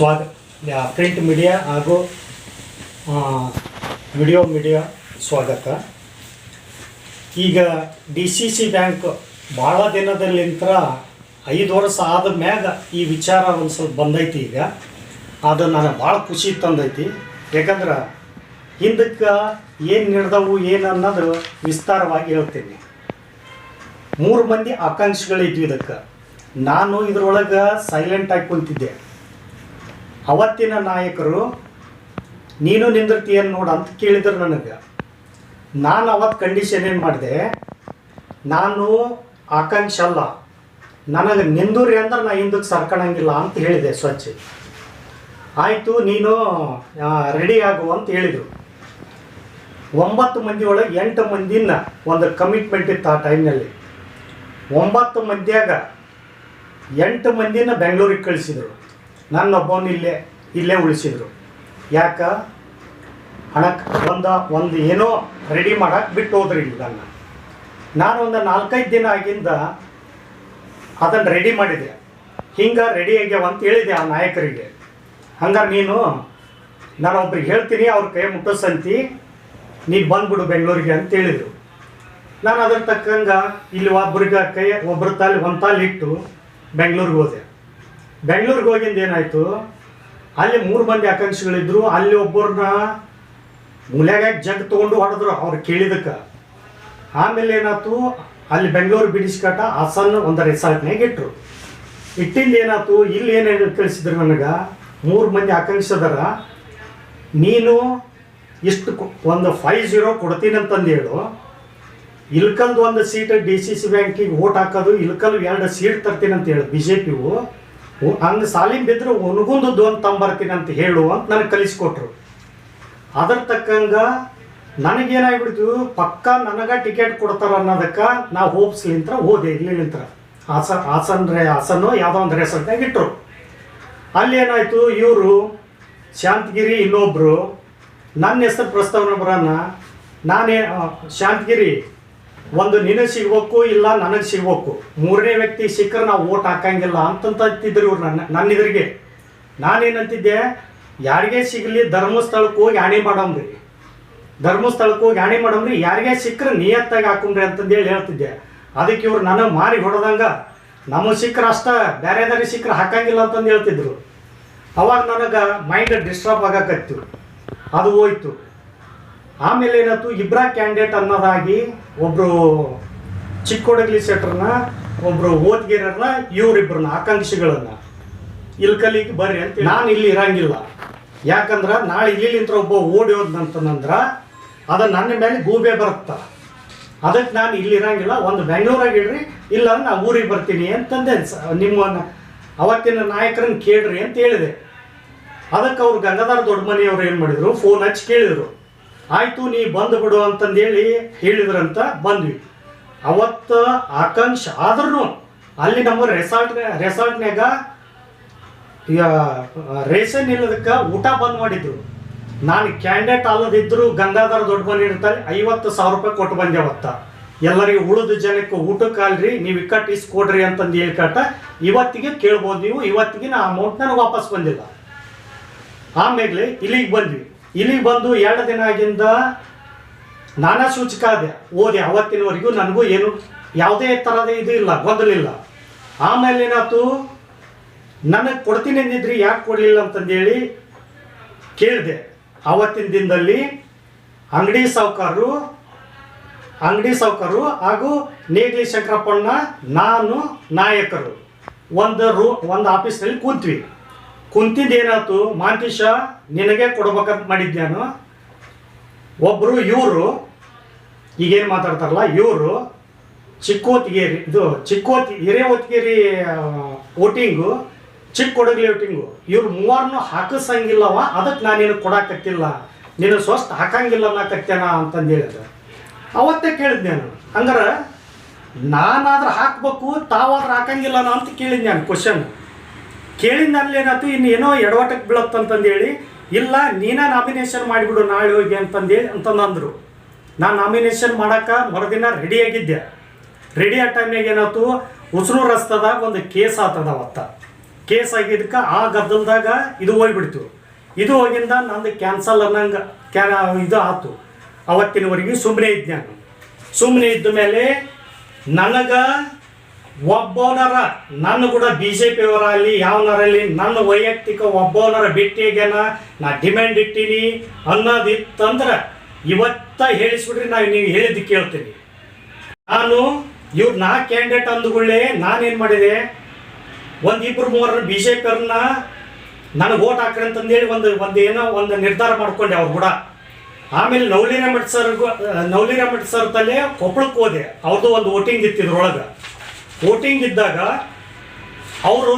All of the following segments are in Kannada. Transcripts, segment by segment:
ಸ್ವಾಗ ಪ್ರಿಂಟ್ ಮೀಡಿಯಾ ಹಾಗೂ ವಿಡಿಯೋ ಮೀಡಿಯಾ ಸ್ವಾಗತ. ಈಗ ಡಿ ಸಿ ಸಿ ಬ್ಯಾಂಕ್ ಭಾಳ ದಿನದಲ್ಲಿಂತ ಐದು ವರ್ಷ ಆದ ಮ್ಯಾಗ ಈ ವಿಚಾರ ಒಂದು ಸ್ವಲ್ಪ ಬಂದೈತಿ ಈಗ. ಅದು ನನಗೆ ಭಾಳ ಖುಷಿ ತಂದೈತಿ. ಯಾಕಂದ್ರೆ ಹಿಂದಕ್ಕೆ ಏನು ನಡೆದವು, ಏನು ಅನ್ನೋದು ವಿಸ್ತಾರವಾಗಿ ಹೇಳ್ತೀನಿ. ಮೂರು ಮಂದಿ ಆಕಾಂಕ್ಷಿಗಳಿದ್ವಿ ಇದಕ್ಕೆ. ನಾನು ಇದ್ರೊಳಗೆ ಸೈಲೆಂಟ್ ಆಗಿ ಕುಂತಿದ್ದೆ. ಅವತ್ತಿನ ನಾಯಕರು, ನೀನು ನಿಂದಿರ್ತೀಯನ್ ನೋಡು ಅಂತ ಕೇಳಿದ್ರು ನನಗೆ. ನಾನು ಅವತ್ತು ಕಂಡೀಷನ್ ಏನು ಮಾಡಿದೆ? ನಾನು ಆಕಾಂಕ್ಷ ಅಲ್ಲ. ನನಗೆ ನಿಂದೂರಿ ಅಂದ್ರೆ ನಾ ಹಿಂದಕ್ಕೆ ಸರ್ಕೊಳಂಗಿಲ್ಲ ಅಂತ ಹೇಳಿದೆ ಸ್ವಚ್ಛ. ಆಯಿತು, ನೀನು ರೆಡಿ ಆಗು ಅಂತ ಹೇಳಿದರು. ಒಂಬತ್ತು ಮಂದಿ ಒಳಗೆ ಎಂಟು ಮಂದಿನ ಒಂದು ಕಮಿಟ್ಮೆಂಟ್ ಇತ್ತು ಆ ಟೈಮ್ನಲ್ಲಿ ಒಂಬತ್ತು ಮಂದಿಯಾಗ ಎಂಟು ಮಂದಿನ ಬೆಂಗಳೂರಿಗೆ ಕಳಿಸಿದರು. ನನ್ನೊಬ್ಬವನ್ನ ಇಲ್ಲೇ ಇಲ್ಲೇ ಉಳಿಸಿದರು. ಯಾಕ? ಹಣಕ್ಕೆ ಒಂದು ಒಂದು ಏನೋ ರೆಡಿ ಮಾಡಕ್ಕೆ ಬಿಟ್ಟು ಹೋದ್ರಿ ಇಲ್ಲಿ ನನ್ನ. ನಾನು ಒಂದು ನಾಲ್ಕೈದು ದಿನ ಆಗಿಂದ ಅದನ್ನು ರೆಡಿ ಮಾಡಿದೆ. ಹಿಂಗೆ ರೆಡಿ ಆಗ್ಯಾವ ಅಂತ ಹೇಳಿದೆ ಆ ನಾಯಕರಿಗೆ. ಹಂಗಾರೆ ನೀನು, ನಾನು ಒಬ್ರಿಗೆ ಹೇಳ್ತೀನಿ, ಅವ್ರ ಕೈ ಮುಟ್ಟಿಸಂತಿ, ನೀನು ಬಂದ್ಬಿಡು ಬೆಂಗಳೂರಿಗೆ ಅಂತ ಹೇಳಿದರು. ನಾನು ಅದ್ರ ತಕ್ಕಂಗೆ ಇಲ್ಲಿ ಒಬ್ರಿಗೆ ಕೈ ಒಬ್ಬರ ತಾಲಿ, ಒಂದು ತಾಲಿ ಇಟ್ಟು ಬೆಂಗಳೂರಿಗೆ ಹೋದೆ. ಬೆಂಗಳೂರಿಗೆ ಹೋಗಿಂದ ಏನಾಯಿತು? ಅಲ್ಲಿ ಮೂರು ಮಂದಿ ಆಕಾಂಕ್ಷಿಗಳಿದ್ರು. ಅಲ್ಲಿ ಒಬ್ಬರನ್ನ ಮುಲ್ಯಾಗ ಜಗ್ ತೊಗೊಂಡು ಹೊಡೆದ್ರು ಅವ್ರು ಕೇಳಿದಕ್ಕೆ. ಆಮೇಲೆ ಏನಾಯ್ತು? ಅಲ್ಲಿ ಬೆಂಗಳೂರು ಬಿಡಿಸ್ಕಟ್ಟ ಹಾಸನ್ ಒಂದು ರೆಸಾರ್ಟ್ನಾಗ ಇಟ್ಟರು ಇಟ್ಟಿಂದ ಏನಾಯ್ತು? ಇಲ್ಲಿ ಏನೇನು ಕಳಿಸಿದ್ರು ನನಗೆ? ಮೂರು ಮಂದಿ ಆಕಾಂಕ್ಷಿದಾರ ನೀನು ಇಷ್ಟು ಒಂದು ಫೈವ್ ಜೀರೋ ಕೊಡ್ತೀನಿ ಅಂತಂದು ಹೇಳು. ಇಲ್ಕಲ್ದು ಒಂದು ಸೀಟ್ ಡಿ ಸಿ ಸಿ ಬ್ಯಾಂಕಿಗೆ ಓಟ್ ಹಾಕೋದು ಇಲ್ಕಲ್ ಎರಡು ಸೀಟ್ ತರ್ತೀನಿ ಅಂತ ಹೇಳು. ಬಿ ಜೆ ಪಿವು ಹಂಗೆ ಸಾಲಿಮ್ ಬಿದ್ದರೆ ಒಣಗುಂದದ್ದು ಅಂತ ತಂಬರ್ತೀನಿ ಅಂತ ಹೇಳು ಅಂತ ನನಗೆ ಕಲಿಸ್ಕೊಟ್ರು. ಅದ್ರ ತಕ್ಕಂಗ ನನಗೇನಾಗ್ಬಿಡ್ತು, ಪಕ್ಕ ನನಗ ಟಿಕೆಟ್ ಕೊಡ್ತಾರ ಅನ್ನೋದಕ್ಕೆ ನಾ ಹೋಪ್ಸ್ಲಿಂತ್ರ ಹೋದೆ ಇಲ್ಲಿಂತ್ರ ಹಾಸ ಹಾಸನ್ ರೇ ಹಾಸನ್ನು ಯಾವುದೋ ಒಂದು ರೆಸಾರ್ಟ್ನಾಗ ಇಟ್ಟರು ಅಲ್ಲಿ ಏನಾಯಿತು, ಇವರು ಶಾಂತಗಿರಿ ಇನ್ನೊಬ್ಬರು ನನ್ನ ಹೆಸರು ಪ್ರಸ್ತಾವನೆ ಬರೋಣ ನಾನೇ ಶಾಂತಗಿರಿ ಒಂದು ನಿನಗೆ ಸಿಗ್ಬೇಕು ಇಲ್ಲ ನನಗೆ ಸಿಗ್ಬೇಕು ಮೂರನೇ ವ್ಯಕ್ತಿ ಸಿಕ್ಕರೆ ನಾವು ಓಟ್ ಹಾಕಂಗಿಲ್ಲ ಅಂತಂತಿದ್ರು ಇವ್ರು ನನ್ನ ನನ್ನ ಇದ್ರಿಗೆ ನಾನೇನಂತಿದ್ದೆ? ಯಾರಿಗೆ ಸಿಗಲಿ ಧರ್ಮಸ್ಥಳಕ್ಕೆ ಹೋಗಿ ಆಣಿ ಮಾಡಮ್ರಿ. ಧರ್ಮಸ್ಥಳಕ್ಕೆ ಹೋಗಿ ಆಣಿ ಮಾಡಮ್ರಿ. ಯಾರಿಗೆ ಸಿಕ್ಕರೆ ನಿಯತ್ತಾಗಿ ಹಾಕೊಂಡ್ರಿ ಅಂತಂದೇಳಿ ಹೇಳ್ತಿದ್ದೆ. ಅದಕ್ಕೆ ಇವ್ರು ನನಗೆ ಮಾರಿ ಹೊಡೆದಂಗ ನಮ್ಮ ಸಿಕ್ಕರೆ ಅಷ್ಟ ಬೇರೆದಾರಿಗೆ ಸಿಕ್ಕರೆ ಹಾಕಂಗಿಲ್ಲ ಅಂತಂದು ಹೇಳ್ತಿದ್ರು. ಅವಾಗ ನನಗೆ ಮೈಂಡ್ ಡಿಸ್ಟರ್ಬ್ ಆಗಕತ್ತು ಅದು ಹೋಯ್ತು. ಆಮೇಲೆ ಏನಾಯ್ತು ಇಬ್ರ ಕ್ಯಾಂಡಿಡೇಟ್ ಅನ್ನೋದಾಗಿ ಒಬ್ಬರು ಚಿಕ್ಕೋಡಗ್ಲಿ ಸೆಟ್ರನ್ನ ಒಬ್ಬರು ಓದ್ಗಿರನ್ನ ಇವರಿಬ್ಬರನ್ನ ಆಕಾಂಕ್ಷಿಗಳನ್ನ. ಇಲ್ಕಲಿಗೆ ಬರ್ರಿ ಅಂತ ನಾನು ಇಲ್ಲಿ ಇರಂಗಿಲ್ಲ. ಯಾಕಂದ್ರೆ ನಾಳೆ ಇಲ್ಲಿಂತ್ರ ಒಬ್ಬ ಓಡಿ ಹೋದ್ನಂತಂದ್ರ ಅದು ನನ್ನ ಮೇಲೆ ಗೂಬೆ ಬರುತ್ತ? ಅದಕ್ಕೆ ನಾನು ಇಲ್ಲಿ ಇರಂಗಿಲ್ಲ, ಒಂದು ಬೆಂಗಳೂರಾಗ ಇಡ್ರಿ ಇಲ್ಲ ನಾ ಊರಿಗೆ ಬರ್ತೀನಿ ಅಂತಂದೆ ನಿಮ್ಮ ಅವತ್ತಿನ ನಾಯಕರನ್ನ ಕೇಳ್ರಿ ಅಂತ ಹೇಳಿದೆ. ಅದಕ್ಕೆ ಅವ್ರು ದೊಡ್ಡ ದೊಡ್ಡಮನಿಯವ್ರು ಏನು ಮಾಡಿದ್ರು? ಫೋನ್ ಹಚ್ಚಿ ಕೇಳಿದರು. ಆಯಿತು, ನೀ ಬಂದು ಬಿಡು ಅಂತಂದೇಳಿ ಹೇಳಿದ್ರಂತ ಬಂದ್ವಿ. ಅವತ್ತು ಆಕಾಂಕ್ಷ ಆದ್ರೂ ಅಲ್ಲಿ ನಮ್ಮ ರೆಸಾರ್ಟ್ ರೆಸಾರ್ಟ್ನ್ಯಾಗ ಈಗ ರೇಷನ್ ಇಲ್ಲದಕ್ಕೆ ಊಟ ಬಂದ್ ಮಾಡಿದ್ರು. ನಾನು ಕ್ಯಾಂಡಿಡೇಟ್ ಅಲ್ಲದಿದ್ರು ಗಂಗಾಧರ ದೊಡ್ಡ ಮನೆ ಇರ್ತಾರೆ, ಐವತ್ತು ಸಾವಿರ ರೂಪಾಯಿ ಕೊಟ್ಟು ಬಂದೆ ಅವತ್ತ. ಎಲ್ಲರಿಗೂ ಉಳಿದ ಜನಕ್ಕೆ ಊಟಕ್ಕೆ ಅಲ್ರಿ, ನೀವು ಇಕ್ಕಟ್ಟು ಇಸ್ಕೊಡ್ರಿ ಅಂತಂದು ಹೇಳ್ಕಟ್ಟ ಇವತ್ತಿಗೆ ಕೇಳ್ಬೋದು ನೀವು, ಇವತ್ತಿಗೆ ನಾ ಅಮೌಂಟ್ ನನಗೆ ವಾಪಸ್ ಬಂದಿಲ್ಲ. ಆಮೇಲೆ ಇಲ್ಲಿಗೆ ಬಂದ್ವಿ. ಇಲ್ಲಿಗೆ ಬಂದು ಎರಡು ದಿನ ಆಗಿಂದ ನಾನಾ ಸೂಚಕ ಅದೆ. ಓದಿ ಅವತ್ತಿನವರೆಗೂ ನನಗೂ ಏನು ಯಾವುದೇ ಥರದ ಇದು ಇಲ್ಲ ಗೊಂದಲಿಲ್ಲ ಆಮೇಲೆ ಏನಾಯ್ತು ನನಗೆ ಕೊಡ್ತೀನಿ ಅಂದಿದ್ರಿ ಯಾಕೆ ಕೊಡಲಿಲ್ಲ ಅಂತಂದೇಳಿ ಕೇಳಿದೆ. ಆವತ್ತಿನ ದಿನದಲ್ಲಿ ಅಂಗಡಿ ಸಾವುಕಾರರು ಅಂಗಡಿ ಸಾವುಕಾರರು ಹಾಗೂ ನೇಗ್ಲಿ ಶಂಕರಪ್ಪಣ್ಣ, ನಾನು ನಾಯಕರು. ಒಂದು ರೂ, ಒಂದು ಆಫೀಸ್ನಲ್ಲಿ ಕೂತ್ವಿ. ಕುಂತಿದ್ದು ಏನಾಯ್ತು? ಮಾಂತೀಶ ನಿನಗೆ ಕೊಡ್ಬೇಕಂತ ಮಾಡಿದ್ದೆ ನಾನು ಒಬ್ಬರು ಇವರು, ಈಗೇನು ಮಾತಾಡ್ತಾರಲ್ಲ, ಇವರು ಚಿಕ್ಕೋತಿಗೇರಿ, ಇದು ಚಿಕ್ಕೋತಿ ಹಿರೇವತಿಗೇರಿ ವೋಟಿಂಗು, ಚಿಕ್ಕ ಕೊಡಗಲಿ ವೋಟಿಂಗು. ಇವ್ರು ಮೂವರನ್ನು ಹಾಕಿಸಂಗಿಲ್ಲವ ಅದಕ್ಕೆ ನಾನು ನಾನೇನು ಕೊಡಕತ್ತಿಲ್ಲ. ನೀನು ಸ್ವಸ್ಥ ಹಾಕಂಗಿಲ್ಲ ಅನ್ನಕತ್ತೇನ ಅಂತಂದು ಹೇಳಿದ್ರು. ಅವತ್ತೇ ಕೇಳಿದ್ದೆ ನಾನು. ಹಂಗಾರೆ ನಾನಾದ್ರೆ ಹಾಕ್ಬೇಕು, ತಾವಾದ್ರೆ ಹಾಕಂಗಿಲ್ಲ ಅಂತ ಕೇಳಿದ್ದೆ ನಾನು ಕ್ವಶನ್ ಕೇಳಿದ ಏನಾಯ್ತು? ಇನ್ನು ಏನೋ ಎಡವಟಕ್ಕೆ ಬೀಳತ್ತಂತಂದೇಳಿ ಇಲ್ಲ, ನೀನ ನಾಮಿನೇಷನ್ ಮಾಡಿಬಿಡು, ನಾಳೆ ಹೋಗಿ ಅಂತಂದೇಳಿ ನಂದರು ನಾನು ನಾಮಿನೇಷನ್ ಮಾಡೋಕೆ ಮರುದಿನ ರೆಡಿಯಾಗಿದ್ದೆ ರೆಡಿ ಆ ಟೈಮ್ನಾಗ ಏನಾಯ್ತು? ಉಸಿರು ರಸ್ತದಾಗ ಒಂದು ಕೇಸ್ ಆತದ ಅವತ್ತ ಕೇಸ್ ಆಗಿದ್ದಕ್ಕೆ ಆ ಗದ್ದಲದಾಗ ಇದು ಹೋಗ್ಬಿಡ್ತು. ಇದು ಹೋಗಿಂದ ನಂದು ಕ್ಯಾನ್ಸಲ್ ಅನ್ನಂಗೆ, ಕ್ಯಾ, ಇದು ಆಯ್ತು ಅವತ್ತಿನವರೆಗೆ ಸುಮ್ಮನೆ ಇದ್ದೆ ನಾನು. ಸುಮ್ಮನೆ ಇದ್ದ ಮೇಲೆ ನನಗೆ ಒಬ್ಬವನರ ನನ್ನ ಕೂಡ ಬಿ ಜೆ ಪಿಯವರಲ್ಲಿ ಯಾವನರಲ್ಲಿ ನನ್ನ ವೈಯಕ್ತಿಕ ಒಬ್ಬವನರ ಭೇಟಿಯಾಗ್ಯಾನ ನಾ ಡಿಮ್ಯಾಂಡ್ ಇಟ್ಟೀನಿ ಅನ್ನೋದಿತ್ತಂದ್ರೆ ಇವತ್ತ ಹೇಳಿಸ್ಬಿಡ್ರಿ ನಾವು ನೀವು ಹೇಳಿದ್ದು ಕೇಳ್ತೀನಿ. ನಾನು ಇವ್ರು ನಾ ಕ್ಯಾಂಡಿಡೇಟ್ ನಾನು ನಾನೇನು ಮಾಡಿದೆ? ಒಂದು ಇಬ್ಬರು ಮೂವರನ್ನ ಬಿ ಜೆ ಪಿಯವ್ರನ್ನ ನನಗೆ ಓಟ್ ಹಾಕ್ರಿ ಅಂತಂದೇಳಿ ಒಂದು ಒಂದು ಏನೋ ಒಂದು ನಿರ್ಧಾರ ಮಾಡ್ಕೊಂಡೆ ಅವ್ರು ಕೂಡ. ಆಮೇಲೆ ನವಲಿ ರಮಠ್ ಸರ್ ನವಲಿ ಸರ್ ತಲೆ ಕೊಪ್ಪಳಕ್ಕೆ ಹೋದೆ. ಅವ್ರದ್ದು ಒಂದು ವೋಟಿಂಗ್ ಇತ್ತು ಇದ್ರೊಳಗೆ. ವೋಟಿಂಗ್ ಇದ್ದಾಗ ಅವರು,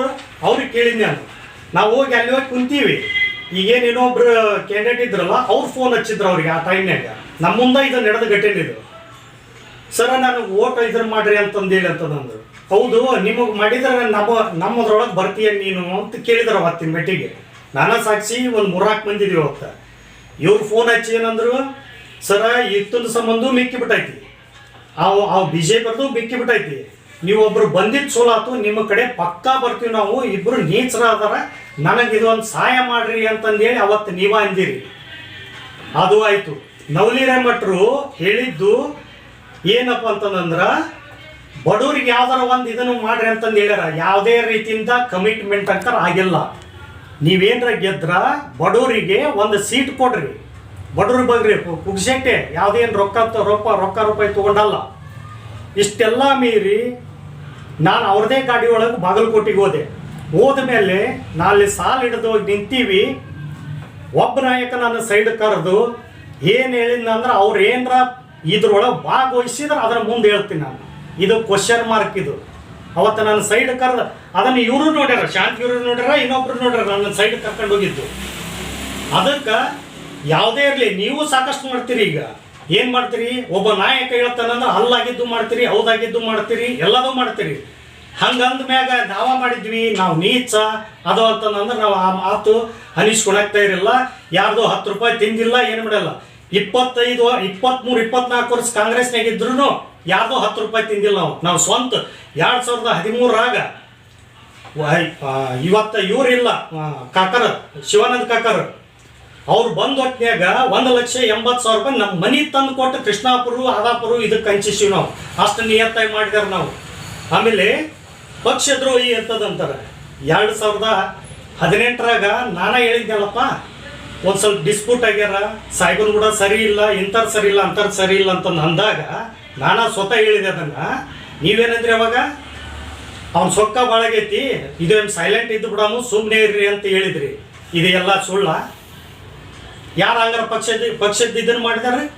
ಅವ್ರಿಗೆ ಕೇಳಿದ್ನೆ ನಾನು. ನಾವು ಹೋಗಿ ಅಲ್ಲಿ ಹೋಗಿ ಕುಂತೀವಿ. ಈಗೇನು ಇನ್ನೊಬ್ರು ಕ್ಯಾಂಡಿಡೇಟ್ ಇದ್ರಲ್ಲ, ಅವ್ರು ಫೋನ್ ಹಚ್ಚಿದ್ರು ಅವ್ರಿಗೆ ಆ ಟೈಮ್ನಾಗ ನಮ್ಮ ಮುಂದೆ ಇದು ನಡೆದು ಘಟನೆ ಇದು. ಸರ ನನಗೆ ಓಟ್ ಇದ್ರ ಮಾಡ್ರಿ ಅಂತಂದೇಳಿ ಅಂತಂದ್ರು ಹೌದು, ನಿಮಗೆ ಮಾಡಿದ್ರೆ ನಮ್ಮ ನಮ್ಮದ್ರೊಳಗೆ ಬರ್ತೀಯ ನೀನು ಅಂತ ಕೇಳಿದ್ರು ಅವತ್ತಿನ ಮೆಟ್ಟಿಗೆ. ನಾನು ಸಾಕ್ಷಿ ಒಂದು ಮೂರ್ನಾಲ್ಕು ಬಂದಿದ್ದೀವಿ ಅವತ್ತ. ಇವ್ರು ಫೋನ್ ಹಚ್ಚಿ ಏನಂದ್ರು, ಸರ ಇತ್ತೊಂದು ಸಂಬಂಧ ಮಿಕ್ಕಿ ಬಿಟ್ಟೈತಿ ಅವು ಅವು ಬಿ ಜೆ ಮಿಕ್ಕಿ ಬಿಟ್ಟೈತಿ ನೀವೊಬ್ರು ಬಂದಿದ್ದು ಸೋಲಾತು, ನಿಮ್ಮ ಕಡೆ ಪಕ್ಕಾ ಬರ್ತೀವಿ ನಾವು, ಇಬ್ರು ನೀಚರ ಅದಾರ ನನಗೆ ಇದೊಂದು ಸಹಾಯ ಮಾಡ್ರಿ ಅಂತಂದೇಳಿ ಅವತ್ತು ನೀವ ಅಂದಿರಿ. ಅದು ಆಯಿತು. ನವಲಿ ರೆಮಟ್ರು ಹೇಳಿದ್ದು ಏನಪ್ಪ ಅಂತಂದ್ರ, ಬಡವ್ರಿಗೆ ಯಾವ್ದಾರ ಒಂದು ಇದನ್ನು ಮಾಡ್ರಿ ಅಂತಂದು ಹೇಳ್ಯಾರ. ಯಾವುದೇ ರೀತಿಯಿಂದ ಕಮಿಟ್ಮೆಂಟ್ ಅಂತ ಆಗಿಲ್ಲ. ನೀವೇನ್ರ ಗೆದ್ರ, ಬಡವರಿಗೆ ಒಂದು ಸೀಟ್ ಕೊಡ್ರಿ. ಬಡವ್ರ ಬಗ್ರಿ ಕುಗ್ಸೆಟ್ಟೆ ಯಾವುದೇನು ರೊಕ್ಕ ರೊಕ್ಕ ರೊಕ್ಕ ರೂಪಾಯಿ ತಗೊಂಡಲ್ಲ. ಇಷ್ಟೆಲ್ಲ ಮೀರಿ ನಾನು ಅವ್ರದೇ ಗಾಡಿ ಒಳಗೆ ಬಾಗಲಕೋಟೆಗೆ ಹೋದೆ. ಹೋದ ಮೇಲೆ ನಾಲ್ಲಿ ಸಾಲ ಹಿಡಿದು ನಿಂತೀವಿ. ಒಬ್ಬ ನಾಯಕ ನನ್ನ ಸೈಡ್ ಕರೆದು, ಏನು ಹೇಳಿದ್ನಂದ್ರೆ ಅವ್ರು ಏನರ ಇದ್ರೊಳಗೆ ಭಾಗವಹಿಸಿದ್ರೆ ಅದರ ಮುಂದೆ ಹೇಳ್ತೀನಿ ನಾನು. ಇದು ಕ್ವಶನ್ ಮಾರ್ಕ್ ಇದು. ಅವತ್ತು ನನ್ನ ಸೈಡ್ ಕರೆದ, ಅದನ್ನು ಇವರು ನೋಡ್ಯಾರ, ಶಾಂತಿ ಇವರು ನೋಡ್ಯಾರ, ಇನ್ನೊಬ್ರು ನೋಡ್ಯಾರ, ನನ್ನ ಸೈಡ್ ಕರ್ಕೊಂಡು ಹೋಗಿದ್ದು. ಅದಕ್ಕೆ ಯಾವುದೇ ಇರಲಿ, ನೀವು ಸಾಕಷ್ಟು ಮಾಡ್ತೀರಿ ಈಗ. ಏನು ಮಾಡ್ತೀರಿ? ಒಬ್ಬ ನಾಯಕ ಹೇಳ್ತಾನಂದ್ರೆ ಅಲ್ಲಾಗಿದ್ದು ಮಾಡ್ತೀರಿ, ಹೌದಾಗಿದ್ದು ಮಾಡ್ತೀರಿ, ಎಲ್ಲದೂ ಮಾಡ್ತೀರಿ. ಹಂಗಂದ ಮ್ಯಾಗ ದಾವ ಮಾಡಿದ್ವಿ, ನಾವು ನೀಚ. ಅದು ಅಂತಂದ್ರೆ ನಾವು ಆ ಮಾತು ಅನಿಸ್ಕೊಳಕ್ತಾ ಇರಲಿಲ್ಲ. ಯಾರ್ದು ಹತ್ತು ರೂಪಾಯಿ ತಿಂದಿಲ್ಲ, ಏನು ಮಾಡಲ್ಲ. ಇಪ್ಪತ್ತೈದು ಇಪ್ಪತ್ತ್ಮೂರು ಇಪ್ಪತ್ನಾಲ್ಕು ವರ್ಷ ಕಾಂಗ್ರೆಸ್ನಾಗ ಇದ್ರು ಯಾರ್ದು ಹತ್ತು ರೂಪಾಯಿ ತಿಂದಿಲ್ಲ ನಾವು ನಾವು ಸ್ವಂತ ಎರಡು ಸಾವಿರದ ಹದಿಮೂರಾಗ ಇವತ್ತ ಇವರಿಲ್ಲ ಕಾಕರ, ಶಿವಾನಂದ ಕಾಕರ. ಅವ್ರು ಬಂದ ಹೊತ್ನ್ಯಾಗ ಒಂದು ಲಕ್ಷ ಎಂಬತ್ತು ಸಾವಿರ ರೂಪಾಯಿ ನಮ್ಮ ಮನಿ ತಂದು ಕೊಟ್ಟು ಕೃಷ್ಣಾಪುರ, ಆದಾಪುರ ಇದಕ್ಕೆ ಹಂಚಿಸಿವಿ ನಾವು. ಅಷ್ಟು ನಿಯತ್ತಾಗಿ ಮಾಡಿದಾರೆ ನಾವು. ಆಮೇಲೆ ಪಕ್ಷದ್ರೋಹಿ ಅಂತದಂತಾರೆ. ಎರಡು ಸಾವಿರದ ಹದಿನೆಂಟರಾಗ ನಾನ ಹೇಳಿದ್ನಲ್ಲಪ್ಪ, ಒಂದು ಸ್ವಲ್ಪ ಡಿಸ್ಪ್ಯೂಟ್ ಆಗ್ಯಾರ ಸಾಹೇಬನ್ ಕೂಡ ಸರಿ ಇಲ್ಲ ಇಂಥದ್ದು ಸರಿ ಇಲ್ಲ ಅಂಥದ್ದು ಸರಿ ಇಲ್ಲ ಅಂತಂದು ಅಂದಾಗ ನಾನಾ ಸ್ವತಃ ಹೇಳಿದೆ ಅದನ್ನು. ನೀವೇನಂದ್ರಿ ಅವಾಗ? ಅವ್ನ ಸೊಕ್ಕ ಬಾಳಾಗೈತಿ, ಇದೇನು ಸೈಲೆಂಟ್ ಇದ್ದು ಬಿಡಾಮು ಸುಮ್ಮನೆ ಇರ್ರಿ ಅಂತ ಹೇಳಿದ್ರಿ. ಇದು ಎಲ್ಲ ಸುಳ್ಳ. ಯಾರು ಹಂಗಾರ ಪಕ್ಷದ ಪಕ್ಷದ ಇದನ್ನು ಮಾಡಿದಾರೆ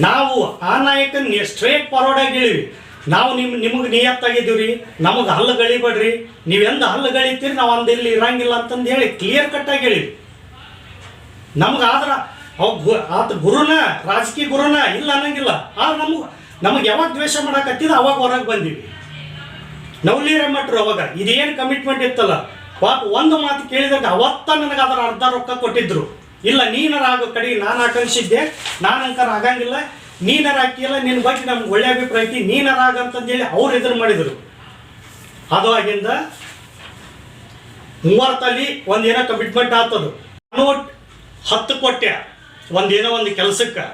ನಾವು ಆ ನಾಯಕನ್ ಸ್ಟ್ರೇಟ್ ಫಾರ್ವರ್ಡ್ ಆಗಿ ಹೇಳಿವಿ. ನಾವು ನಿಮ್ ನಿಮಗೆ ನಿಯತ್ತಾಗಿದ್ದೀವಿ ರೀ ನಮಗೆ ಹಲ್ಲು ಗಳಿಬೇಡ್ರಿ ನೀವೆಂದ ಹಲ್ಲು ಗಳಿತೀರಿ ನಾವು ಅಂದಿಲ್ಲಿ ಇರಂಗಿಲ್ಲ ಅಂತಂದು ಹೇಳಿ ಕ್ಲಿಯರ್ ಕಟ್ ಆಗಿ ಹೇಳಿವಿ. ನಮ್ಗೆ ಆದ್ರ ಅವ್ ಗು- ಆತ ಗುರುನ, ರಾಜಕೀಯ ಗುರುನ ಇಲ್ಲ ಅನ್ನಂಗಿಲ್ಲ. ಆದ್ರೆ ನಮಗೆ ನಮಗೆ ಯಾವಾಗ ದ್ವೇಷ ಮಾಡಕತ್ತಿದ ಅವಾಗ ಹೊರಗೆ ಬಂದೀವಿ. ನವಲಿ ಮಟ್ರು ಅವಾಗ. ಇದೇನು ಕಮಿಟ್ಮೆಂಟ್ ಇತ್ತಲ್ಲ? ಪಾಪ ಒಂದು ಮಾತು ಕೇಳಿದಾಗ ಅವತ್ತ ನನಗೆ ಅದರ ಅರ್ಧ ರೊಕ್ಕ ಕೊಟ್ಟಿದ್ರು. ಇಲ್ಲ, ನೀನರಾಗೋ ಕಡೆಗೆ ನಾನು ಆಕಾಂಕ್ಷಿದ್ದೆ ನಾನು ಅಂಕರ ಆಗಂಗಿಲ್ಲ. ನೀನರ ಹಾಕಿಲ್ಲ ನಿನ್ನ ಬಗ್ಗೆ ನಮ್ಗೆ ಒಳ್ಳೆ ಅಭಿಪ್ರಾಯ ಐತಿ, ನೀನರಾಗ ಅಂತಂದೇಳಿ ಅವ್ರು ಎದುರು ಮಾಡಿದರು. ಅದು ಆಗಿಂದ ಮೂವತ್ತಲ್ಲಿ ಒಂದೇನೋ ಕಮಿಟ್ಮೆಂಟ್ ಆಗ್ತದು ನೋಟ್ ಹತ್ತು ಕೊಟ್ಟೆ, ಒಂದೇನೋ ಒಂದು ಕೆಲಸಕ್ಕೆ.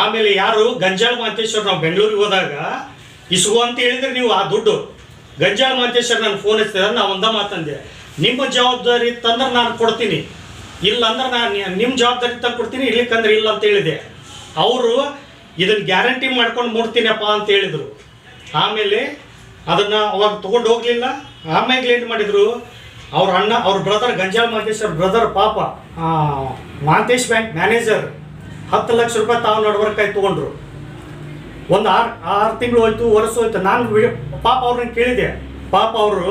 ಆಮೇಲೆ ಯಾರು ಗಂಜಾಳ ಮಾಂತೇಶ್ವರ್ ನಾವು ಬೆಂಗಳೂರಿಗೆ ಹೋದಾಗ ಇಸ್ಗೋ ಅಂತ ಹೇಳಿದ್ರೆ ನೀವು ಆ ದುಡ್ಡು. ಗಂಜಾಳ ಮಾಂತೇಶ್ವರ್ ನಾನು ಫೋನ್ ಹಚ್ಚಿದ್ರೆ ನಾ ಒಂದ ಮಾತಂದೆ, ನಿಮ್ಮ ಜವಾಬ್ದಾರಿ ತಂದ್ರೆ ನಾನು ಕೊಡ್ತೀನಿ. ಇಲ್ಲ ಅಂದ್ರೆ ನಾನು ನಿಮ್ಮ ಜವಾಬ್ದಾರಿ ತಗೊಡ್ತೀನಿ ಇರ್ಲಿಕ್ಕಂದ್ರೆ ಇಲ್ಲ ಅಂತ ಹೇಳಿದೆ. ಅವರು ಇದನ್ನು ಗ್ಯಾರಂಟಿ ಮಾಡ್ಕೊಂಡು ಮುಡ್ತೀನಪ್ಪ ಅಂತ ಹೇಳಿದರು. ಆಮೇಲೆ ಅದನ್ನು ಅವಾಗ ತೊಗೊಂಡು ಹೋಗಲಿಲ್ಲ. ಆಮೇಲೆ ಏನು ಮಾಡಿದರು, ಅವ್ರ ಅಣ್ಣ, ಅವ್ರ ಬ್ರದರ್ ಗಂಜಾಳ ಅವ್ರ ಬ್ರದರ್ ಪಾಪ ಮಾಂತೇಶ್ ಬ್ಯಾಂಕ್ ಮ್ಯಾನೇಜರ್ ಹತ್ತು ಲಕ್ಷ ರೂಪಾಯಿ ತಾವು ನಡ್ವರ್ಕಾಗಿ ತೊಗೊಂಡ್ರು. ಒಂದು ಆರು ಆರು ತಿಂಗಳು ಹೋಯ್ತು, ವರ್ಷ ಹೋಯ್ತು. ನಾನು ಪಾಪ ಅವ್ರನ್ನ ಕೇಳಿದೆ. ಪಾಪ ಅವರು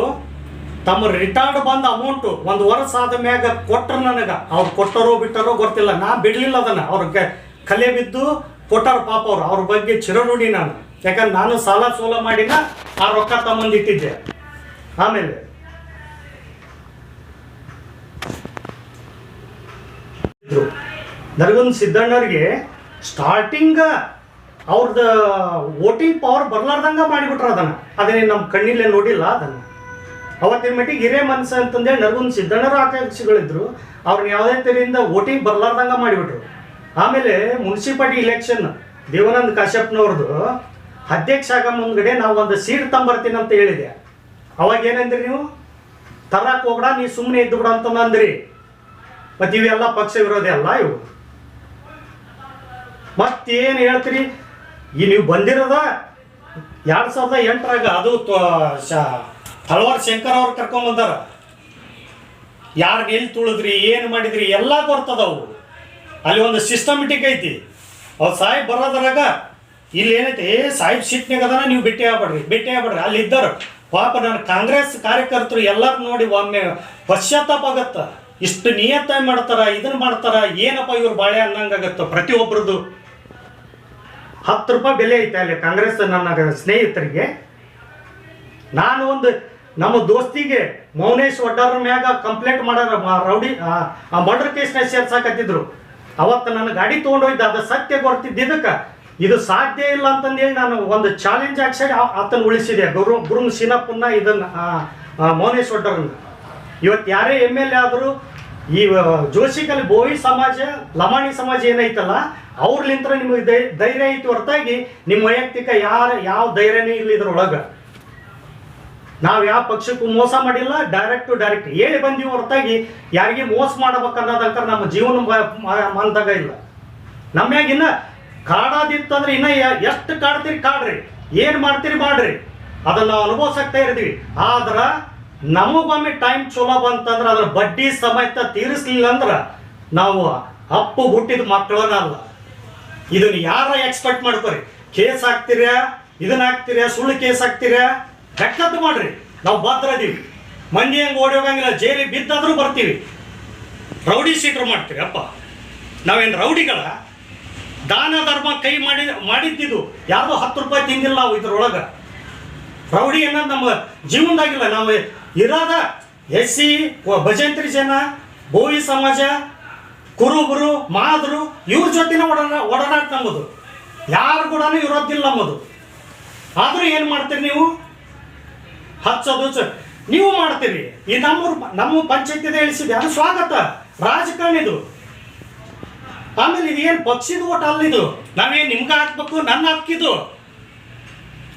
ತಮ್ಮ ರಿಟೈರ್ಡ್ ಬಂದ ಅಮೌಂಟು ಒಂದು ವರ್ಷ ಆದ ಮ್ಯಾಗ ಕೊಟ್ಟರು ನನಗೆ. ಅವ್ರು ಕೊಟ್ಟರೋ ಬಿಟ್ಟರೋ ಗೊತ್ತಿಲ್ಲ. ನಾ ಬಿಡಲಿಲ್ಲ ಅದನ್ನು. ಅವ್ರಿಗೆ ಕಲೆ ಬಿದ್ದು ಕೊಟ್ಟಾರ ಪಾಪ ಅವ್ರು. ಅವ್ರ ಬಗ್ಗೆ ಚಿರನುಡಿ ನಾನು. ಯಾಕಂದ್ರೆ ನಾನು ಸಾಲ ಸೋಲ ಮಾಡಿನ ಆ ರೊಕ್ಕ ತಮ್ಮಂದಿಟ್ಟಿದ್ದೆ. ಆಮೇಲೆ. ನನಗೊಂದು ಸಿದ್ದಣ್ಣವ್ರಿಗೆ ಸ್ಟಾರ್ಟಿಂಗ್ ಅವ್ರದ್ದು ವೋಟಿಂಗ್ ಪವರ್ ಬರ್ಲಾರ್ದಂಗ ಮಾಡಿಬಿಟ್ರ ಅದನ್ನ. ಅದನ್ನೇ ನಮ್ಮ ಕಣ್ಣಿಲ್ಲೇ ನೋಡಿಲ್ಲ ಅದನ್ನು. ಅವತ್ತಿನ ಮಟ್ಟಿಗೆ ಹಿರೇ ಮನಸ್ಸು ಅಂತಂದೇಳಿ ನರಗುಂದ ಸಿದ್ದಣ್ಣರ ಆಕಾಂಕ್ಷಿಗಳಿದ್ರು. ಅವ್ರನ್ನ ಯಾವುದೇ ತೆರೆಯಿಂದ ವೋಟಿಂಗ್ ಬರ್ಲಾರ್ದಂಗ ಮಾಡಿಬಿಟ್ರು. ಆಮೇಲೆ ಮುನ್ಸಿಪಾಲ್ಟಿ ಇಲೆಕ್ಷನ್ ದೇವಾನಂದ್ ಕಾಶ್ಯಪ್ನವ್ರದ್ದು ಅಧ್ಯಕ್ಷ ಆಗ ಮುಂದ್ಗಡೆ ನಾವು ಒಂದು ಸೀಟ್ ತಂಬರ್ತೀನಿ ಅಂತ ಹೇಳಿದೆ. ಅವಾಗ ಏನಂದ್ರಿ ನೀವು? ತರಕ್ ಹೋಗ್ಬೇಡ ನೀ ಸುಮ್ಮನೆ ಇದ್ದು ಬಿಡ ಅಂತ ಅಂದ್ರಿ. ಮತ್ತೆ ಇವೆಲ್ಲ ಪಕ್ಷ ವಿರೋಧಿ ಅಲ್ಲ ಇವು. ಮತ್ತೇನು ಹೇಳ್ತೀರಿ? ಈ ನೀವು ಬಂದಿರೋದ ಎರಡು ಸಾವಿರದ ಎಂಟರಾಗ ಅದು ಹಲವಾರು ಶಂಕರ್ ಅವ್ರು ಕರ್ಕೊಂಬಂದಾರ ಯಾರಿಗೆ ಎಲ್ಲಿ ತುಳಿದ್ರಿ, ಏನು ಮಾಡಿದ್ರಿ, ಎಲ್ಲ ಬರ್ತದವು ಅಲ್ಲಿ ಒಂದು ಸಿಸ್ಟಮೆಟಿಕ್ ಐತಿ. ಅವ್ರು ಸಾಹೇಬ್ ಬರೋದ್ರಾಗ ಇಲ್ಲಿ ಏನೈತಿ, ಏ ಸಾಹೇಬ್ ಸೀಟ್ನಾಗ ಅದಾನ, ನೀವು ಭೇಟಿ ಆಗ್ಬೇಡ್ರಿ ಭೇಟಿ ಆಗ್ಬೇಡ್ರಿ ಅಲ್ಲಿ ಇದ್ದರು ಪಾಪ ನಾನು ಕಾಂಗ್ರೆಸ್ ಕಾರ್ಯಕರ್ತರು ಎಲ್ಲರೂ ನೋಡಿ ಒಮ್ಮೆ ಪಶ್ಚಾತ್ತಾಪ ಆಗತ್ತ. ಇಷ್ಟು ನಿಯತ್ತಾಗಿ ಮಾಡ್ತಾರ ಇದನ್ನ ಮಾಡ್ತಾರ, ಏನಪ್ಪ ಇವ್ರು ಬಾಳೆ ಅನ್ನಂಗಾಗತ್ತ ಪ್ರತಿಯೊಬ್ಬರದು ಹತ್ತು ರೂಪಾಯಿ ಬೆಲೆ ಐತೆ ಅಲ್ಲಿ ಕಾಂಗ್ರೆಸ್ ನನ್ನ ಸ್ನೇಹಿತರಿಗೆ. ನಾನು ಒಂದು ನಮ್ಮ ದೋಸ್ತಿಗೆ ಮೌನೇಶ್ ಒಡ್ಡಾರ ಮ್ಯಾಗ ಕಂಪ್ಲೇಂಟ್ ಮಾಡಾರ ರೌಡಿ, ಆ- ಮರ್ಡರ್ ಕೇಸ್ನ ಸೇರ್ಸಾಕತ್ತಿದ್ರು. ಅವತ್ತು ನನ್ನ ಗಾಡಿ ತೊಗೊಂಡೋಯ್ತು ಅದು ಸತ್ಯ ಗೊತ್ತಿದ್ದಕ್ಕೆ ಇದು ಸಾಧ್ಯ ಇಲ್ಲ ಅಂತಂದೇಳಿ ನಾನು ಒಂದು ಚಾಲೆಂಜ್ ಆಕ್ಷನ್ ಆತನ ಉಳಿಸಿದೆ. ಗುರು ಗುರುಮ್ ಸೀನಪ್ಪನ್ನ ಇದನ್ನ ಮೌನೇಶ್ ಒಡ್ಡರನ್ನ ಇವತ್ತು ಯಾರೇ ಎಂ ಎಲ್ ಎ ಆದರೂ ಈ ಜೋಶಿಕಲ್ಲಿ ಬೋವಿ ಸಮಾಜ, ಲಮಾಣಿ ಸಮಾಜ ಏನೈತಲ್ಲ, ಅವ್ರಲಿಂತ್ರ ನಿಮಗೆ ಧೈರ್ಯ ಐತಿ ಹೊರತಾಗಿ ನಿಮ್ಮ ವೈಯಕ್ತಿಕ ಯಾರ, ಯಾವ ಧೈರ್ಯನೇ ಇಲ್ಲ ಇದ್ರೊಳಗೆ ನಾವು ಯಾವ ಪಕ್ಷಕ್ಕೂ ಮೋಸ ಮಾಡಿಲ್ಲ ಡೈರೆಕ್ಟ್ ಟು ಡೈರೆಕ್ಟ್ ಹೇಳಿ ಬಂದೀವಿ ಹೊರತಾಗಿ, ಯಾರಿಗೆ ಮೋಸ ಮಾಡ್ಬೇಕು ಅನ್ನೋದಂಕ ನಮ್ಮ ಜೀವನ ಮನದಾಗ ಇಲ್ಲ. ನಮ್ಯಾಗ ಇನ್ನ ಕಾಡಾದಿತ್ತಂದ್ರೆ ಇನ್ನ ಎಷ್ಟು ಕಾಡ್ತೀರಿ ಕಾಡ್ರಿ, ಏನ್ ಮಾಡ್ತೀರಿ ಮಾಡ್ರಿ, ಅದನ್ನ ನಾವು ಇರ್ತೀವಿ. ಆದ್ರ ನಮಗೊಮ್ಮೆ ಟೈಮ್ ಚಲೋ ಬಂತಂದ್ರೆ ಅದ್ರ ಬಡ್ಡಿ ಸಮೇತ ತೀರಿಸ್ಲಿಲ್ಲ ಅಂದ್ರ ನಾವು ಅಪ್ಪು ಹುಟ್ಟಿದ ಮಕ್ಕಳನ್ನ ಅಲ್ಲ. ಇದನ್ನ ಯಾರ ಎಕ್ಸ್ಪೆಕ್ಟ್ ಮಾಡ್ಕೋರಿ? ಕೇಸ್ ಹಾಕ್ತೀರಾ, ಇದನ್ನ ಹಾಕ್ತೀರಾ, ಸುಳ್ಳು ಕೇಸ್ ಹಾಕ್ತೀರಾ? ಲೆಕ್ಕದ್ದು ಮಾಡ್ರಿ. ನಾವು ಭದ್ರ ಇದೀವಿ. ಮಂದಿ ಹಂಗೆ ಓಡಿ ಹೋಗಂಗಿಲ್ಲ ಜೇಲಿ ಬಿದ್ದಾದರೂ ಬರ್ತೀವಿ. ರೌಡಿ ಸೀಟ್ರು ಮಾಡ್ತೀವಿ, ಅಪ್ಪ. ನಾವೇನು ರೌಡಿಗಳ? ದಾನ, ಧರ್ಮ ಕೈ ಮಾಡಿ ಮಾಡಿದ್ದಿದ್ದು ಯಾರು ಹತ್ತು ರೂಪಾಯಿ ತಿಂದಿಲ್ಲ ಇದ್ರೊಳಗೆ. ರೌಡಿ ಅನ್ನೋದು ನಮ್ಮ ಜೀವನದಾಗಿಲ್ಲ ನಾವು ಇರೋದ ಎಸ್ ಸಿ ಭಜಂತ್ರಿ ಜನ, ಬೋವಿ ಸಮಾಜ, ಕುರುಬರು, ಮಾದರು, ಇವ್ರ ಜೊತೆನೇ ಒಡನಾಟ ನಮ್ಮದು ಯಾರು ಕೂಡ ಇರೋದಿಲ್ಲ ನಮ್ಮದು. ಆದರೂ ಏನು ಮಾಡ್ತೀರಿ ನೀವು? ಹಚ್ಚೋದು ನೀವು ಮಾಡ್ತೀರಿ. ಈ ನಮ್ಮೂರು ನಮ್ಮ ಪಂಚಾಯತಿದ ಇಳಿಸಿದೆ ಅದು ಸ್ವಾಗತ. ರಾಜಕಾರಣಿದು ಆಮೇಲೆ ಇದು ಏನು ಪಕ್ಷದ ಓಟ ಅಲ್ಲಿದು. ನಾವೇನು ನಿಮ್ಗೆ ಹಾಕ್ಬೇಕು, ನನ್ನ ಹಾಕಿದ್ದು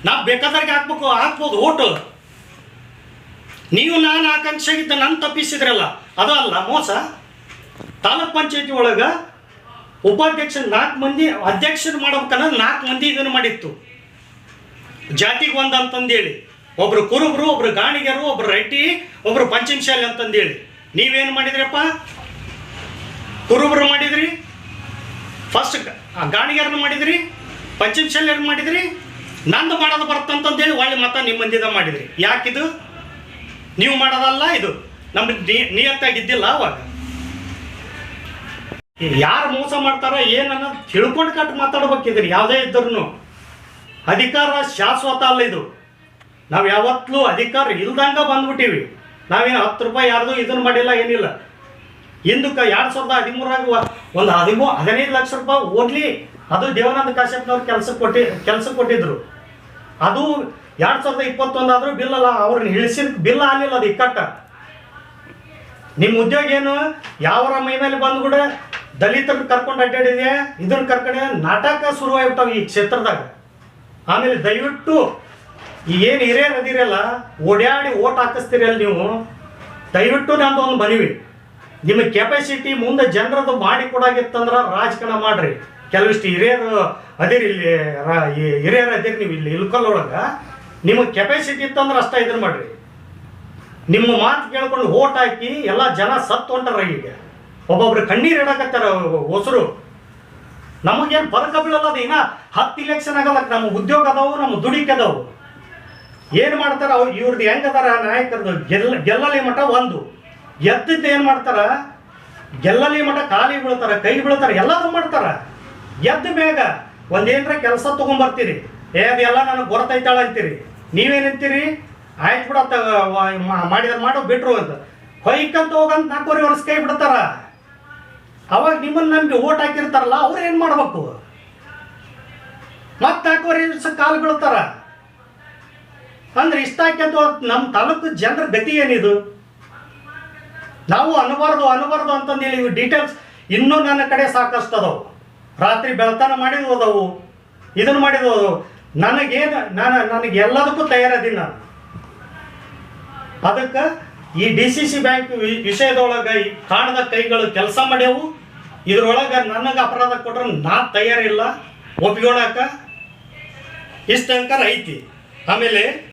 ನಾವು ಬೇಕಾದವ್ರಿಗೆ ಹಾಕ್ಬೇಕು, ಹಾಕ್ಬೋದು ಓಟು. ನೀವು ನಾನು ಆಕಾಂಕ್ಷೆಗಿದ್ದ ನನ್ನ ತಪ್ಪಿಸಿದ್ರಲ್ಲ, ಅದು ಅಲ್ಲ, ಮೋಸ. ತಾಲೂಕ್ ಪಂಚಾಯತಿ ಒಳಗೆ ಉಪಾಧ್ಯಕ್ಷ ನಾಲ್ಕು ಮಂದಿ, ಅಧ್ಯಕ್ಷರು ಮಾಡ್ಬೇಕನ್ನೋದು ನಾಲ್ಕು ಮಂದಿ ಇದನ್ನು ಮಾಡಿತ್ತು. ಜಾತಿಗೆ ಒಂದು ಅಂತಂದೇಳಿ. ಒಬ್ರು ಕುರುಬರು, ಒಬ್ರು ಗಾಣಿಗರು, ಒಬ್ರು ರೈಟಿ, ಒಬ್ರು ಪಂಚಮಶಾಲಿ ಅಂತಂದೇಳಿ. ನೀವೇನು ಮಾಡಿದ್ರಪ್ಪ? ಕುರುಬರು ಮಾಡಿದ್ರಿ? ಫಸ್ಟ್ ಗಾಣಿಗರನ್ನು ಮಾಡಿದ್ರಿ? ಪಂಚಮಶಾಲಿಯರ್ನ ಮಾಡಿದ್ರಿ? ನಂದು ಮಾಡೋದು ಬರ್ತಂತಂದೇಳಿ ಒಳ್ಳೆ ಮತ ನಿಮ್ಮಂದಿದ ಮಾಡಿದ್ರಿ. ಯಾಕಿದು? ನೀವು ಮಾಡೋದಲ್ಲ ಇದು. ನಮ್ಮ ನಿಯತ್ತಾಗಿದ್ದಿಲ್ಲ ಅವಾಗ. ಯಾರು ಮೋಸ ಮಾಡ್ತಾರ ಏನನ್ನ ತಿಳ್ಕೊಂಡು ಕಟ್ಟು ಮಾತಾಡ್ಬೇಕಿದ್ರಿ, ಯಾವುದೇ ಇದ್ರೂ ಅಧಿಕಾರ ಶಾಶ್ವತ ಅಲ್ಲ ಇದು. ನಾವು ಯಾವತ್ತೂ ಅಧಿಕಾರ ಇಲ್ದಂಗ ಬಂದ್ಬಿಟ್ಟಿವಿ. ನಾವೇನು ಹತ್ತು ರೂಪಾಯಿ ಯಾರ್ದು ಇದನ್ನ ಮಾಡಿಲ್ಲ, ಏನಿಲ್ಲ. ಹಿಂದಕ್ಕೆ ಎರಡು ಸಾವಿರದ ಹದಿಮೂರಾಗ ಒಂದು ಹದಿಮೂ ಹದಿನೈದು ಲಕ್ಷ ರೂಪಾಯಿ ಓದ್ಲಿ ಅದು ದೇವಾನಂದ ಕಾಶ್ಯಪ್ನವ್ರು ಕೆಲಸ ಕೊಟ್ಟಿ ಕೆಲಸ ಕೊಟ್ಟಿದ್ರು. ಅದು ಎರಡು ಸಾವಿರದ ಇಪ್ಪತ್ತೊಂದು ಆದರೂ ಬಿಲ್ ಅಲ್ಲ ಅವ್ರನ್ನ ಇಳಿಸಿದ ಬಿಲ್ ಆಗಲಿಲ್ಲ ಅದು ಇಕ್ಕಟ್ಟ. ನಿಮ್ಮ ಉದ್ಯೋಗ ಏನು? ಯಾವರ ಮೈ ಮೇಲೆ ಬಂದ್ಬಿಡ ಕರ್ಕೊಂಡು ಅಡ್ಡಾಡಿದೆ ಇದನ್ನ ಕರ್ಕೊಂಡೆ ನಾಟಕ ಶುರುವಾಗ್ಬಿಟ್ಟವು ಈ ಕ್ಷೇತ್ರದಾಗ. ಆಮೇಲೆ ದಯವಿಟ್ಟು ಏನು ಹಿರಿಯರು ಅದಿರಲ್ಲ ಓಡಾಡಿ ಓಟ್ ಹಾಕಿಸ್ತೀರಲ್ಲ ನೀವು, ದಯವಿಟ್ಟು ನಾನು ಒಂದು ಬರೀವಿ ನಿಮ್ಮ ಕೆಪಾಸಿಟಿ ಮುಂದೆ ಜನರದು ಮಾಡಿ ಕೊಡಾಗಿತ್ತಂದ್ರೆ ರಾಜಕಾರಣ ಮಾಡ್ರಿ. ಕೆಲವಿಷ್ಟು ಹಿರಿಯರು ಅದಿರಿ ಇಲ್ಲಿ ಹಿರಿಯರು ಅದಿರಿ ನೀವು ಇಲ್ಲಿ ಇಲ್ಕಲ್ಲೊಳಗೆ ನಿಮ್ಮ ನಿಮಗೆ ಕೆಪಾಸಿಟಿ ಇತ್ತಂದ್ರೆ ಅಷ್ಟ ಇದನ್ನ ಮಾಡ್ರಿ. ನಿಮ್ಮ ಮಾತು ಕೇಳ್ಕೊಂಡು ಓಟ್ ಹಾಕಿ ಎಲ್ಲ ಜನ ಸತ್ತು ಹೊಂಟಾರ ಈಗ. ಒಬ್ಬೊಬ್ರು ಕಣ್ಣೀರು ಇಡಕತ್ತಾರ ಹೊಸರು. ನಮಗೇನು ಬರಕ ಬೀಳಲ್ಲ ಅದು. ಇನ್ನ ಹತ್ತು ಇಲೆಕ್ಷನ್ ಆಗಲ್ಲ. ನಮ್ಮ ಉದ್ಯೋಗ ಅದಾವು, ನಮ್ಮ ದುಡಿಕೆ ಅದಾವು. ಏನು ಮಾಡ್ತಾರ? ಅವ್ರು ಇವ್ರದ್ದು ಹೆಂಗದಾರ ನಾಯಕರದು ಗೆಲ್ಲ ಗೆಲ್ಲಲಿ ಮಠ ಒಂದು. ಎದ್ದಿದ್ದು ಏನು ಮಾಡ್ತಾರ? ಗೆಲ್ಲಲಿ ಮಠ ಕಾಲಿ ಬೀಳ್ತಾರ, ಕೈ ಬೀಳ್ತಾರ ಎಲ್ಲದೂ ಮಾಡ್ತಾರ. ಎದ್ದ ಬೇಗ ಒಂದೇನ್ರ ಕೆಲಸ ತೊಗೊಂಬರ್ತೀರಿ. ಏ, ಅದೆಲ್ಲ ನನಗೆ ಗೊರತೈತಾಳ ಅಂತೀರಿ. ನೀವೇನಂತೀರಿ? ಆಯ್ತು ಬಿಡತ್ತ ಮಾಡಿದ್ರೆ ಮಾಡೋ, ಬಿಟ್ರು ಅಂತ ಹೊಯ್ಕಂತ ಹೋಗಂತ ನಾಲ್ಕೂವರೆ ವರ್ಷ ಕೈ ಬಿಡ್ತಾರ. ಅವಾಗ ನಿಮ್ಮನ್ನ ನಮ್ಗೆ ಓಟ್ ಹಾಕಿರ್ತಾರಲ್ಲ, ಅವ್ರು ಏನು ಮಾಡ್ಬೇಕು? ಮತ್ತೆ ನಾಲ್ಕೂವರೆ ವರ್ಷ ಕಾಲು ಬೀಳ್ತಾರ. ಅಂದ್ರೆ ಇಷ್ಟ ಆಕ್ಯಂತ ನಮ್ಮ ತಾಲೂಕು ಜನರ ಗತಿ ಏನಿದು? ನಾವು ಅನ್ಬಾರ್ದು ಅನ್ಬಾರ್ದು ಅಂತಂದು ಹೇಳಿ ಡೀಟೇಲ್ಸ್ ಇನ್ನೂ ನನ್ನ ಕಡೆ ಸಾಕಷ್ಟು ಅದಾವು. ರಾತ್ರಿ ಬೆಳತನ ಮಾಡಿದ್ ಹೋದವು. ಇದನ್ನು ಮಾಡಿದ್ ಹೋದವು. ನನಗೇನು ನಾನು ನನಗೆ ಎಲ್ಲದಕ್ಕೂ ತಯಾರದೀನಿ ನಾನು. ಅದಕ್ಕೆ ಈ ಡಿ ಸಿ ಸಿ ಬ್ಯಾಂಕ್ ವಿಷಯದೊಳಗೆ ಕಾಣದ ಕೈಗಳು ಕೆಲಸ ಮಾಡ್ಯವು. ಇದ್ರೊಳಗೆ ನನಗೆ ಅಪರಾಧ ಕೊಟ್ರೆ ನಾ ತಯಾರಿಲ್ಲ. ಒಪ್ಕೊಳಕ ಇಷ್ಟ ಅಂಕರ್ ಐತಿ. ಆಮೇಲೆ